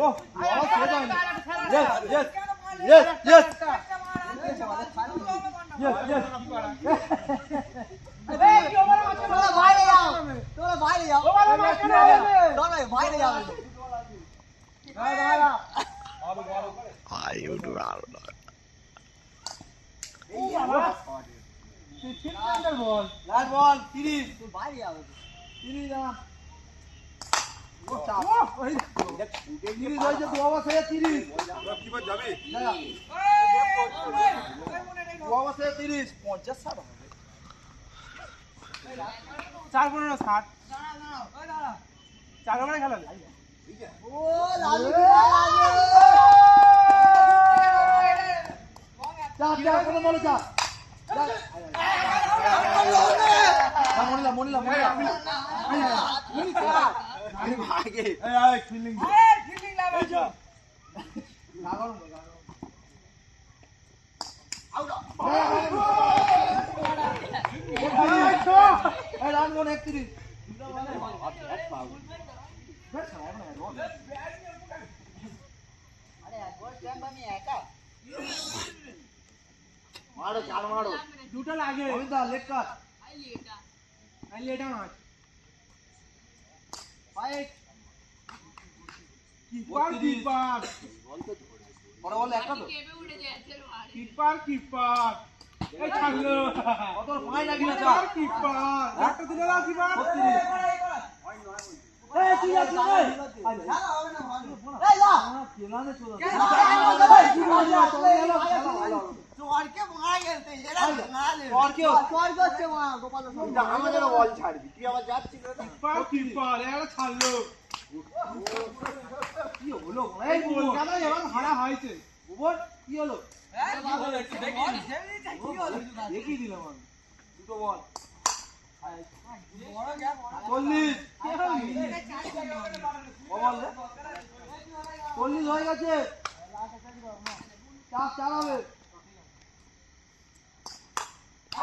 Oh, yes, yes, yes, yes. Yes, yes. তোরা বাইরে যাও তোরা বাইরে যাও তোরা বাইরে যাও I would rather. Last ball, তিরিশ তুই বাইরে যাও তিরিশ না তিরিশ হয়েছে দু শেষে তিরিশ দু ওভার তিরিশ পঞ্চাশ ষাট। চার পনেরো ষাট চার ওভারে খেলা চাপ চাপ কোনো বলো চাপ মনিলা মনিলা આની ભાગે એ આ ફિલિંગ એ ફિલિંગ લાવો છો લાવો બગાડો మాడు చాలా మాడు డ్యూటీ లాగే లేక లేటా లేటా কিপার কিপার পরে বলে একটা তো কিপার কিপার এই ছাড়লো কত ফাইন লাগি না কিপার কিপার একটা দিলে না কিপার এই তুই আছিস এই এই যা কেলানে চলে চোরকে আমাদেরও বল ছাড়বি তুই আবার যাচ্ছিস কিপার কিপার একটা ছাড়লো। কি হলো এই এবার হারা হয়েছে? ভুবন কি হলো? দেখিয়ে দিলাম আমি। দুটো বল। চল্লিশ। ও বল রে? চল্লিশ হয়ে গেছে। চাপ চার হবে আজ বল এই ঝুড়ি এই বাবা এই বাবা সুন্দর কিন্তু মনি আছে চল্লিশ হয়ে গেছে লাট ওভারে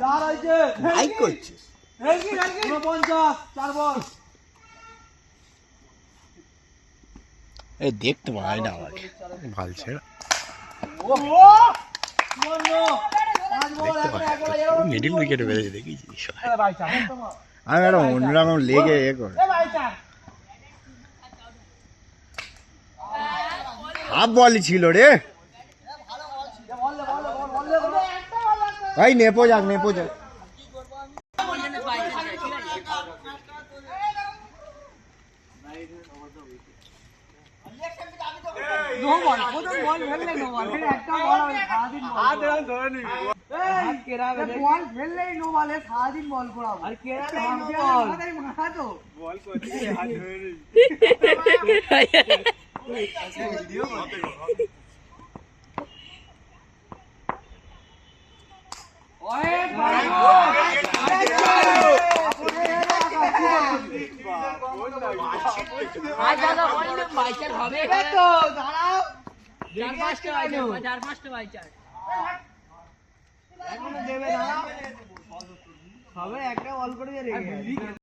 চার হয়েছে লাইক করছিস। উনপঞ্চাশ চার বল। এই দেখতে পাই না আমাকে। ভালো ছেড়া মিডিল উইকেটে বেরিয়ে দেখেছিস আমি একটা অন্যরকম লেগে এ করে। এ হাফ বলই ছিল রে। ভাই নেপো যাক নেপো যাক নো বল হবে। একটা অল্প করে